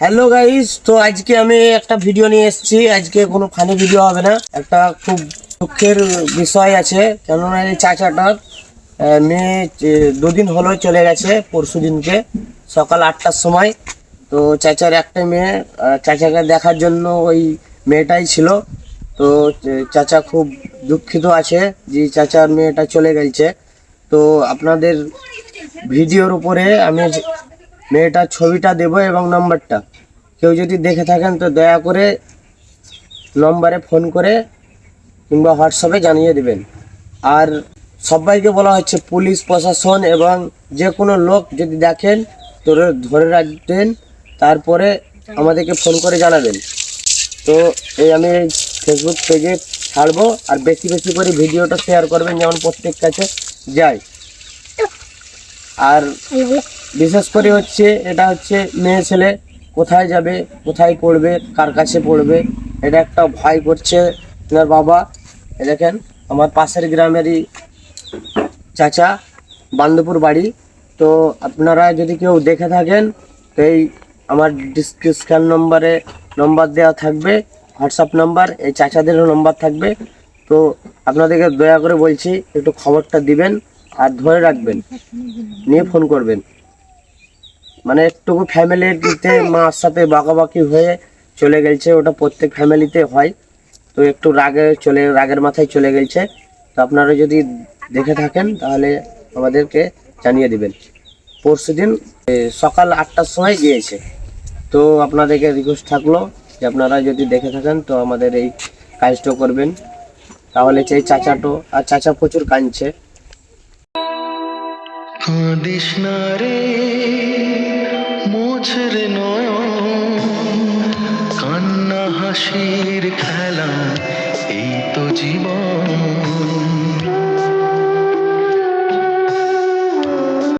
Hello guys তো আজকে আমি একটা ভিডিও নিয়ে এসেছি। আজকে কোনো ফানি ভিডিও হবে না। একটা খুব দুঃখের বিষয় আছে। কেননা এই চাচাটার মেয়ে দুদিন হলো চলে গেছে পরশু দিনকে, সকাল আটটার সময়। তো চাচার একটা মেয়ে চাচাকে দেখার জন্য ওই মেয়েটাই ছিল। তো চাচা খুব দুঃখিত আছে যে চাচার মেয়েটা চলে গেছে। তো আপনাদের ভিডিওর উপরে আমি মেয়েটার ছবিটা দেব এবং নাম্বারটা। কেউ যদি দেখে থাকেন তো দয়া করে নম্বরে ফোন করে কিংবা হোয়াটসঅ্যাপে জানিয়ে দেবেন। আর সবাইকে বলা হচ্ছে পুলিশ, প্রশাসন এবং যে কোনো লোক যদি দেখেন তো ধরে রাখবেন, তারপরে আমাদেরকে ফোন করে জানাবেন। তো এই আমি ফেসবুক পেজে ছাড়বো আর বেশি বেশি করে ভিডিওটা শেয়ার করবেন যেমন প্রত্যেক কাছে যায়। আর বিশেষ করে হচ্ছে এটা হচ্ছে মেয়ে ছেলে কোথায় যাবে, কোথায় পড়বে, কার কাছে পড়বে, এটা একটা ভয় করছে এনার বাবা। দেখেন, আমার পাশের গ্রামেরই চাচা বান্দপুর বাড়ি। তো আপনারা যদি কেউ দেখে থাকেন, তো এই আমার ডিসক্রিপশান নম্বরে নম্বর দেওয়া থাকবে, হোয়াটসঅ্যাপ নাম্বার, এই চাচাদেরও নম্বর থাকবে। তো আপনাদেরকে দয়া করে বলছি, একটু খবরটা দিবেন আর ধরে রাখবেন, নিয়ে ফোন করবেন। মানে একটুকু ফ্যামিলিতে মার সাথে বাঁকাবাকি হয়ে চলে গেছে ওটা প্রত্যেক ফ্যামিলিতে হয়। তো একটু রাগে চলে, রাগের মাথায় চলে গেছে তো আপনারা যদি দেখে থাকেন, তাহলে আমাদেরকে জানিয়ে দিবেন। পরশু দিন সকাল আটটার সময় গিয়েছে। তো আপনাদেরকে রিকোয়েস্ট থাকল যে আপনারা যদি দেখে থাকেন, তো আমাদের এই কাজটা করবেন। তাহলে সেই চাচাটো, আর চাচা প্রচুর কাঁদছে। না রে। মোছরে নয়ন কান্না হাসির খেলা এই তো জীবন।